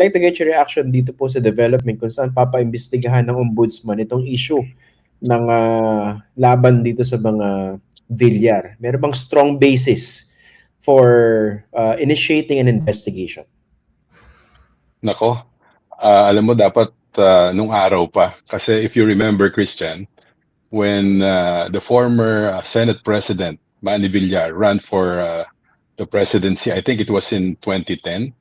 like to get your reaction dito po sa development kung saan papaimbestigahan ng ombudsman itong issue ng ah, laban dito sa mga Villar. Meron bang strong basis for ah, initiating an investigation? Nako, ah, alam mo dapat ah, nung araw pa. Kasi if you remember, Christian, when ah, the former ah, Senate President, Manny Villar, ran for ah, the presidency, I think it was in 2010,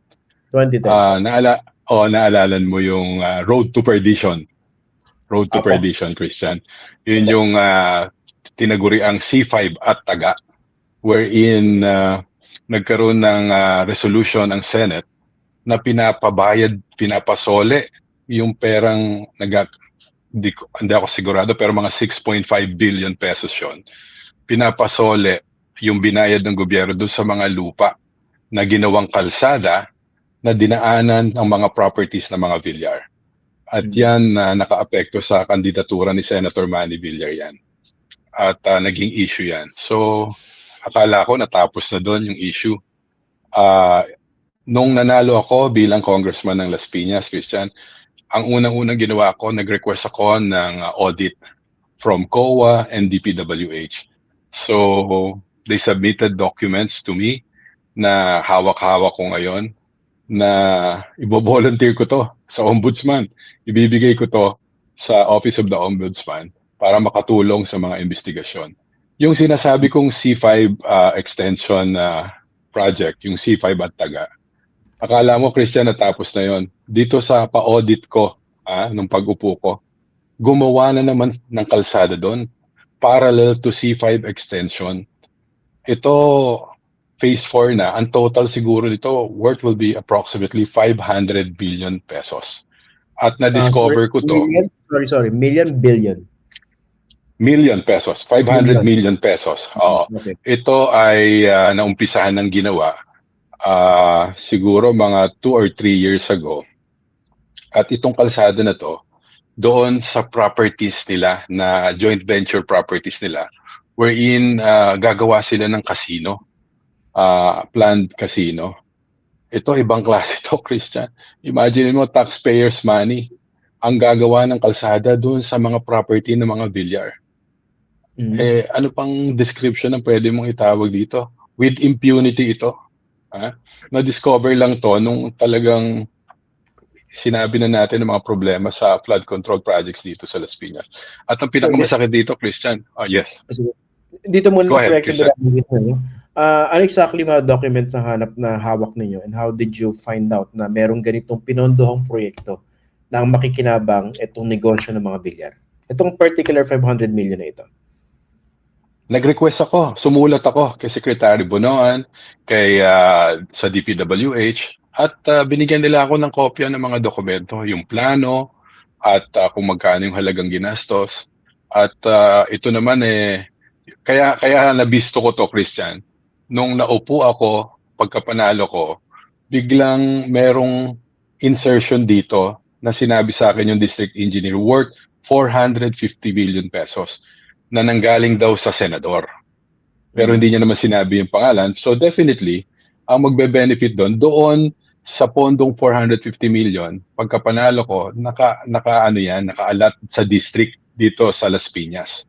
2010. ah naala oh, naalalan mo yung ah, Road to Perdition. Road to Apo. Perdition, Christian. Yun yung ah, tinaguri ang C5 at taga wherein ah, nagkaroon ng ah, resolution ang Senate na pinapabayad, pinapasole yung perang nag hindi, ko- hindi ako sigurado pero mga 6.5 billion pesos yon pinapasole yung binayad ng gobyerno doon sa mga lupa na ginawang kalsada na dinaanan ng mga properties ng mga Villar. At Hmm. yan na nakaapekto sa kandidatura ni Senator Manny Villar yan. At ah, naging issue yan. So, akala ko natapos na doon yung issue. Ah, nung nanalo ako bilang congressman ng Las Piñas, Christian, ang unang-unang ginawa ko, nag-request ako ng uh, audit from COA and DPWH. So, they submitted documents to me na hawak-hawak ko ngayon na ibo-volunteer ko to sa ombudsman. Ibibigay ko to sa Office of the Ombudsman para makatulong sa mga investigasyon. Yung sinasabi kong C5 uh, extension uh, project, yung C5 at taga, akala mo, Christian, natapos na yon. Dito sa pa-audit ko, ah, nung pag-upo ko, gumawa na naman ng kalsada doon, parallel to C5 extension. Ito, phase 4 na, ang total siguro nito, worth will be approximately 500 billion pesos. At na-discover Ah, ko to, Million? Sorry, sorry. Million, billion. million pesos, 500 Million. million pesos. Oo. Okay. Ito ay ah, naumpisahan ng ginawa ah, siguro mga 2 or 3 years ago. At itong kalsada na to, doon sa properties nila, na joint venture properties nila, wherein ah, gagawa sila ng casino, ah, planned casino. Ito, ibang klase to, Christian. Imagine mo, taxpayers' money ang gagawa ng kalsada doon sa mga property ng mga Villar. Mm. Eh, ano pang description ang pwede mong itawag dito? With impunity ito. Ha? Na-discover lang to nung talagang sinabi na natin ng mga problema sa flood control projects dito sa Las Piñas. At ang pinakamasakit dito, Christian, oh yes. Dito muna Go ahead, Christian. Ah, ano exactly mga documents ang hanap na hawak ninyo and how did you find out na merong ganitong pinondohong proyekto na ang makikinabang itong negosyo ng mga bilyar? Itong particular 500 million na ito. nag-request ako, sumulat ako kay Secretary Bonoan, kay ah, sa DPWH at ah, binigyan nila ako ng kopya ng mga dokumento, yung plano at ah, kung magkano yung halagang ginastos. At ah, ito naman eh kaya kaya nabisto ko to Christian. Nung naupo ako pagkapanalo ko, biglang merong insertion dito na sinabi sa akin yung district engineer worth 450 billion pesos na nanggaling daw sa senador. Pero hindi niya naman sinabi yung pangalan. So definitely, ang magbe-benefit doon, doon sa pondong 450 million, pagka panalo ko, naka, naka ano yan, naka-alat sa district dito sa Las Piñas.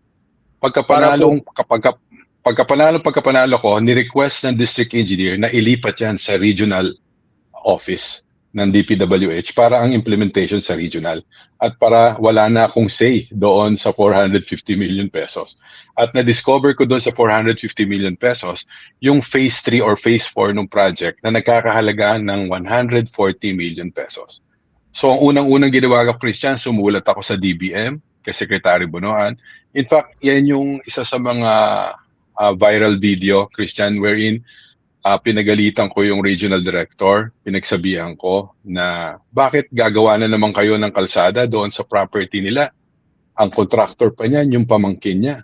Pagka Para panalo, kapag pagka panalo, pagka panalo ko, ni-request ng district engineer na ilipat yan sa regional office ng DPWH para ang implementation sa regional at para wala na akong say doon sa 450 million pesos. At na-discover ko doon sa 450 million pesos yung phase 3 or phase 4 ng project na nagkakahalaga ng 140 million pesos. So ang unang-unang ginawa ko, Christian, sumulat ako sa DBM kay Secretary Bonoan. In fact, yan yung isa sa mga ah, viral video, Christian, wherein ah, pinagalitan ko yung regional director, pinagsabihan ko na bakit gagawa na naman kayo ng kalsada doon sa property nila? Ang contractor pa niyan, yung pamangkin niya.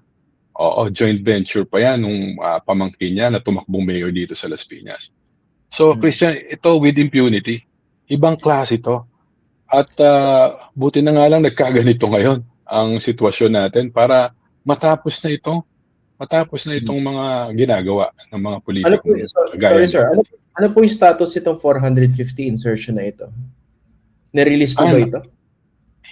Oo, joint venture pa yan nung ah, pamangkin niya na tumakbong mayor dito sa Las Piñas. So, Hmm. Christian, ito with impunity. Ibang klase ito. At ah, buti na nga lang nagkaganito ngayon ang sitwasyon natin para matapos na ito. Matapos na itong mga ginagawa ng mga Ano po, politikong sorry, sir, ano, ano po yung status itong 450 insertion na ito? Na-release po ba Ano? ito?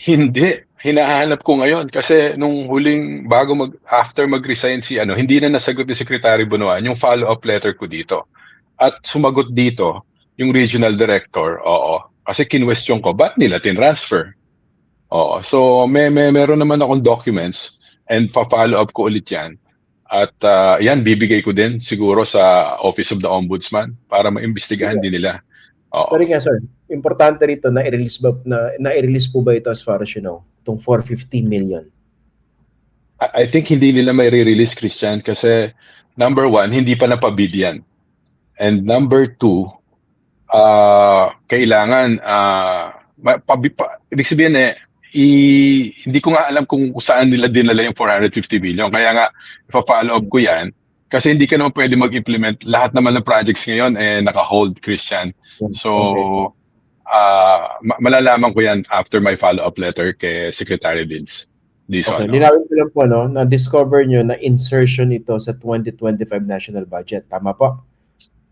Hindi, hinahanap ko ngayon kasi nung huling bago mag after mag-resign si ano, hindi na nasagot ni Secretary Bunuan yung follow-up letter ko dito. At sumagot dito yung regional director, oo. Kasi kinwestiyon ko, ba't nila tinransfer? Oo. So may, may meron naman akong documents and pa-follow up ko ulit yan. At ah, yan, bibigay ko din siguro sa Office of the Ombudsman para maimbestigahan din nila. Oo. Pero nga sir, importante rito na i-release ba na na-release po ba ito as far as you know, itong 450 million? I I think hindi nila may re-release Christian kasi number one, hindi pa napabid yan. And number two, ah kailangan ah ma- pabi, pa, ibig sabihin eh, i, hindi ko nga alam kung saan nila dinala yung 450 million. Kaya nga, ipa-follow up ko yan. Kasi hindi ka naman pwede mag-implement. Lahat naman ng projects ngayon eh naka-hold, Christian. So, ma- malalaman ko yan after my follow-up letter kay Secretary Vince. Dizon. Okay, no? linawin ko lang po no, na discover nyo na insertion ito sa 2025 national budget. Tama po?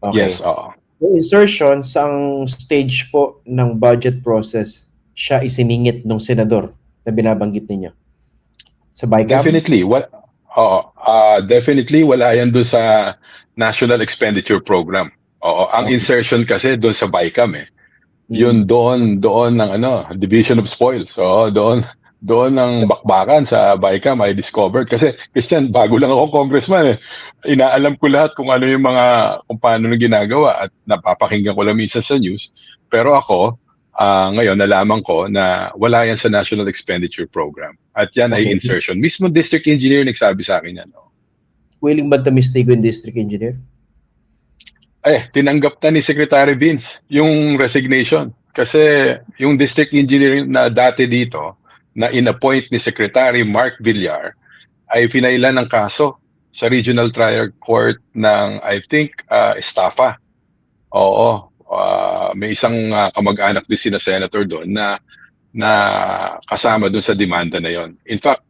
Okay. Yes, oo. Yung insertion sa stage po ng budget process, siya isiningit ng senador na binabanggit ninyo. Sa BICAM? Definitely. What Oo, ah definitely wala yan doon sa National Expenditure Program. Oo, ang Okay. insertion kasi doon sa BICAM eh. Hmm. Yun doon doon ng ano, Division of Spoils. Oo, doon doon ng Sa- bakbakan sa BICAM I discovered kasi Christian, bago lang ako congressman eh. Inaalam ko lahat kung ano yung mga kung paano na ginagawa at napapakinggan ko lang minsan sa news. Pero ako, ah ngayon nalaman ko na wala yan sa National Expenditure Program. At yan ay Okay. insertion. Mismo district engineer nagsabi sa akin yan. oh. Willing ba tumistigo yung district engineer? Eh, tinanggap na ni Secretary Vince yung resignation. Kasi yung district engineer na dati dito, na inappoint ni Secretary Mark Villar, ay finailan ng kaso sa Regional Trial Court ng, I think, uh, Estafa. Oo. Ah, may isang ah, kamag-anak din sina Senator doon na na kasama doon sa demanda na yon. In fact,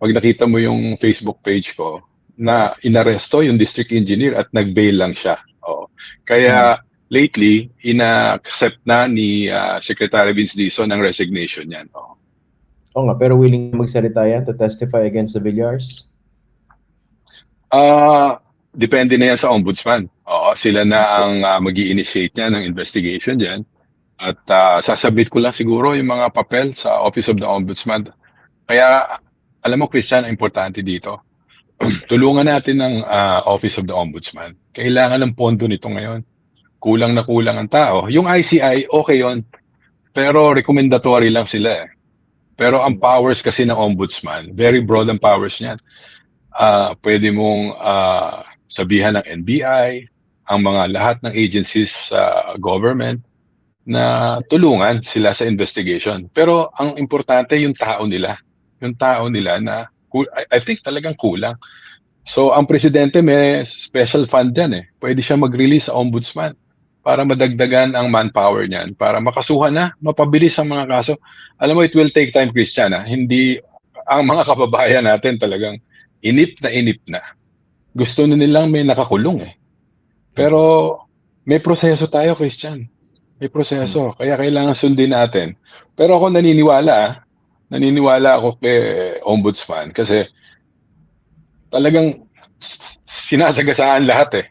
pag nakita mo yung Facebook page ko, na inaresto yung district engineer at nag-bail lang siya. Oo. Kaya lately, ina-accept na ni ah, Secretary Vince Dizon ang resignation niyan. Oo. Oo nga, pero willing magsalita yan to testify against the Villars? Ah, depende na yan sa ombudsman. Oo, sila na ang uh, mag initiate niya ng investigation diyan. At ah, sasabit ko lang siguro yung mga papel sa Office of the Ombudsman. Kaya alam mo Christian, ang importante dito. Tulungan natin ng ah, Office of the Ombudsman. Kailangan ng pondo nito ngayon. Kulang na kulang ang tao. Yung ICI, okay yon. Pero recommendatory lang sila eh. Pero ang powers kasi ng ombudsman, very broad ang powers niyan. Ah, pwede mong ah, sabihan ng NBI, ang mga lahat ng agencies sa government na tulungan sila sa investigation. Pero ang importante yung tao nila. Yung tao nila na I, think talagang kulang. So ang presidente may special fund yan eh. Pwede siya mag-release sa ombudsman para madagdagan ang manpower niyan, para makasuhan na, mapabilis ang mga kaso. Alam mo, it will take time, Christian. ah. Hindi, ang mga kababayan natin talagang inip na inip na. Gusto na nilang may nakakulong eh. Pero may proseso tayo, Christian. May proseso. Kaya kailangan sundin natin. Pero ako naniniwala, ah. naniniwala ako kay Ombudsman kasi talagang sinasagasaan lahat eh.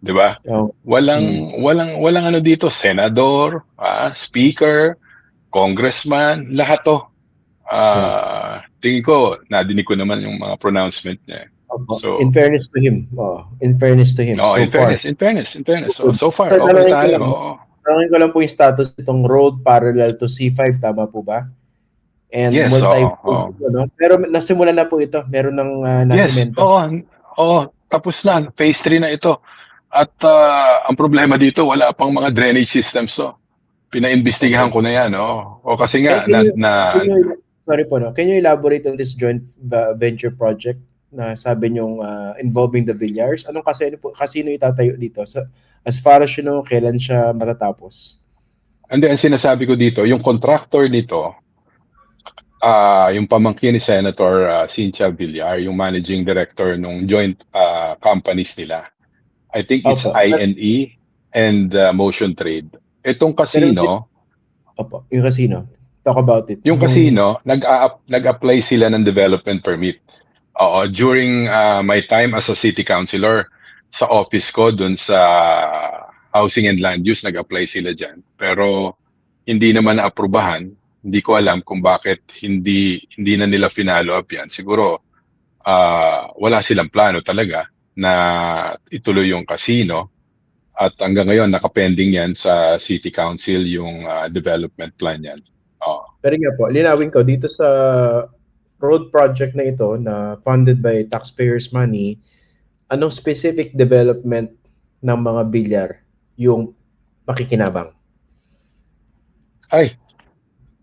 'Di ba? Oh, Walang walang walang ano dito, senador, ah, speaker, congressman, lahat 'to. Ah, tingin ko nadinig ko naman yung mga pronouncement niya. So- in fairness to him, oh, in fairness to him, No, so in far, fairness, in fairness, in fairness. So, so far, Pero okay tayo. oo. Tanongin ko lang po yung status itong road parallel to C5, tama po ba? And Yes, multi oo, no? Pero nasimulan na po ito. Meron ng uh, Yes, nasimento. oo. Oo, tapos na. Phase 3 na ito. At ah, ang problema dito, wala pang mga drainage systems to. Pinaimbestigahan ko na yan. Oh. O kasi nga, Can na, you- na, Can you, sorry po, no? Can you elaborate on this joint uh, venture project na sabi niyong uh, involving the Villars? Anong kasino po, kasino itatayo dito? So, as far as you know, kailan siya matatapos? and then sinasabi ko dito, yung contractor nito, ah yung pamangkin ni Senator ah, Cynthia Villar, yung managing director ng joint ah, companies nila. I think it's Opo. INE and ah, Motion Trade. Itong casino, Opo, yung casino. Talk about it. Yung casino, nag nag-apply sila ng development permit. Oo, during uh, my time as a city councilor sa office ko dun sa Housing and Land Use, nag-apply sila dyan. Pero hindi naman naaprubahan. Hindi ko alam kung bakit hindi hindi na nila finalo up yan. Siguro uh, wala silang plano talaga na ituloy yung casino. At hanggang ngayon, nakapending yan sa City Council yung uh, development plan yan. Oh. Pero nga po, linawin ko, dito sa road project na ito na funded by taxpayers' money, anong specific development ng mga bilyar yung makikinabang? Ay,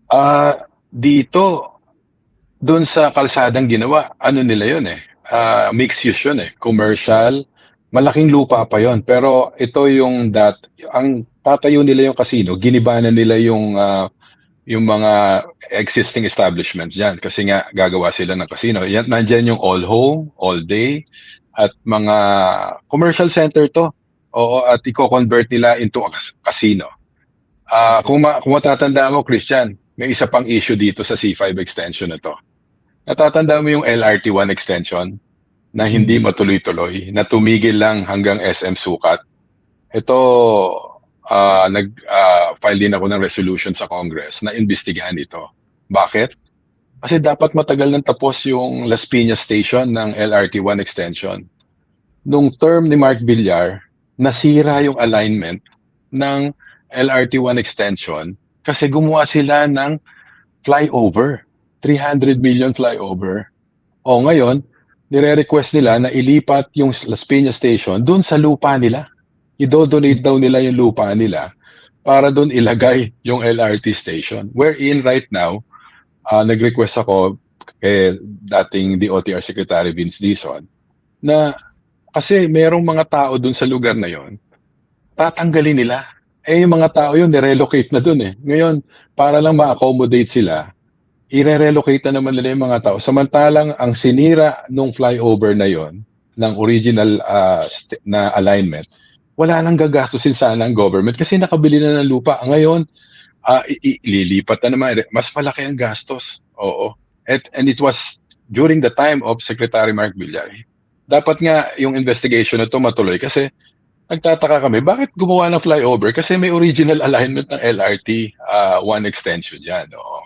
ah dito, doon sa kalsadang ginawa, ano nila yun eh, uh, mixed use yun eh, commercial, malaking lupa pa yon pero ito yung that, ang tatayo nila yung casino, ginibanan nila yung uh, yung mga existing establishments dyan kasi nga gagawa sila ng casino. Yan, nandyan yung all home, all day, at mga commercial center to. Oo, at i-convert nila into a casino. Uh, kung, ma- kung matatanda mo, Christian, may isa pang issue dito sa C5 extension na to. Natatanda mo yung LRT1 extension na hindi matuloy-tuloy, na tumigil lang hanggang SM Sukat. Ito, uh, nag-file uh, din ako ng resolution sa Congress na imbestigahan ito. Bakit? Kasi dapat matagal nang tapos yung Las Piñas Station ng LRT1 extension. Nung term ni Mark Villar, nasira yung alignment ng LRT1 extension kasi gumawa sila ng flyover. 300 million flyover. O ngayon, nire-request nila na ilipat yung Las Piñas Station dun sa lupa nila i-donate daw nila yung lupa nila para doon ilagay yung LRT station. Wherein right now, uh, nag-request ako kay dating DOTR Secretary Vince Dizon na kasi merong mga tao doon sa lugar na yon tatanggalin nila. Eh yung mga tao yun, nirelocate na doon eh. Ngayon, para lang ma-accommodate sila, i-relocate na naman nila yung mga tao. Samantalang ang sinira nung flyover na yon ng original uh, na alignment, wala nang gagastusin sana ang government kasi nakabili na ng lupa. Ngayon, uh, ililipat na naman. Mas malaki ang gastos. Oo. At, and it was during the time of Secretary Mark Villar. Dapat nga yung investigation na to matuloy kasi nagtataka kami, bakit gumawa ng flyover? Kasi may original alignment ng LRT uh, one extension yan. Oo.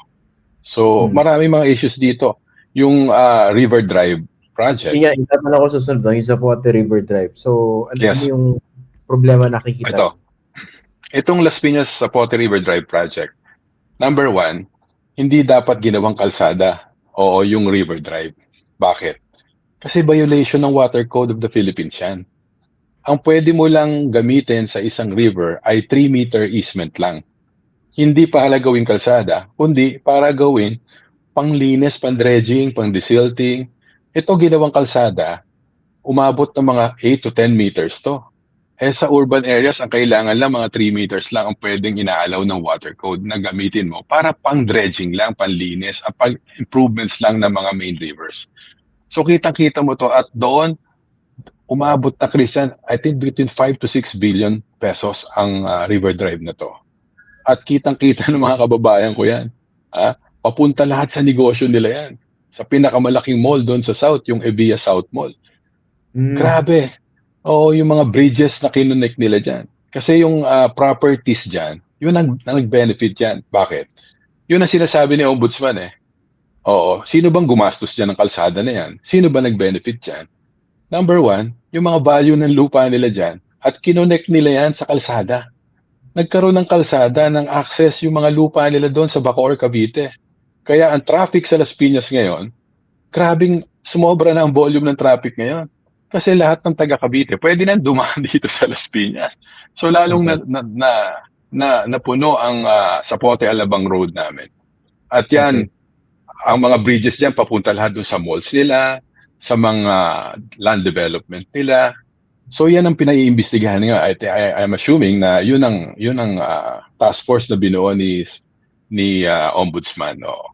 So, hmm. marami mga issues dito. Yung uh, River Drive project. Yung nga, itatanong ako sa sunod, yung sa Puate River Drive. So, ano, yes. ano yung problema nakikita? Ito. Itong Las Piñas sa Pote River Drive project. Number one, hindi dapat ginawang kalsada o yung river drive. Bakit? Kasi violation ng Water Code of the Philippines yan. Ang pwede mo lang gamitin sa isang river ay 3 meter easement lang. Hindi para gawing kalsada, kundi para gawin panglinis, pang-dredging, pang-desilting. Ito ginawang kalsada, umabot ng mga 8 to 10 meters to. Eh sa urban areas, ang kailangan lang mga 3 meters lang ang pwedeng inaalaw ng water code na gamitin mo para pang dredging lang, panlinis, at pang improvements lang ng mga main rivers. So kitang-kita mo to at doon umabot na Christian, I think between 5 to 6 billion pesos ang uh, river drive na to. At kitang-kita ng mga kababayan ko yan. Ha? Papunta lahat sa negosyo nila yan. Sa pinakamalaking mall doon sa South, yung Evia South Mall. Mm. Grabe. Oo, yung mga bridges na kinonect nila dyan. Kasi yung uh, properties dyan, yun ang, ang nag-benefit yan. Bakit? Yun ang sinasabi ni Ombudsman eh. Oo, sino bang gumastos dyan ng kalsada na yan? Sino ba nag-benefit dyan? Number one, yung mga value ng lupa nila dyan at kinonect nila yan sa kalsada. Nagkaroon ng kalsada ng access yung mga lupa nila doon sa Bacoor, Cavite. Kaya ang traffic sa Las Piñas ngayon, grabing sumobra na ang volume ng traffic ngayon. Kasi lahat ng taga Cavite, pwede na dumaan dito sa Las Piñas. So lalong okay. na, na, na, na napuno ang uh, Sapote Alabang Road namin. At yan, okay. ang mga bridges diyan papunta lahat doon sa malls nila, sa mga land development nila. So yan ang pinaiimbestigahan nga. I, I, I'm assuming na yun ang yun ang uh, task force na binuo ni ni uh, ombudsman. No?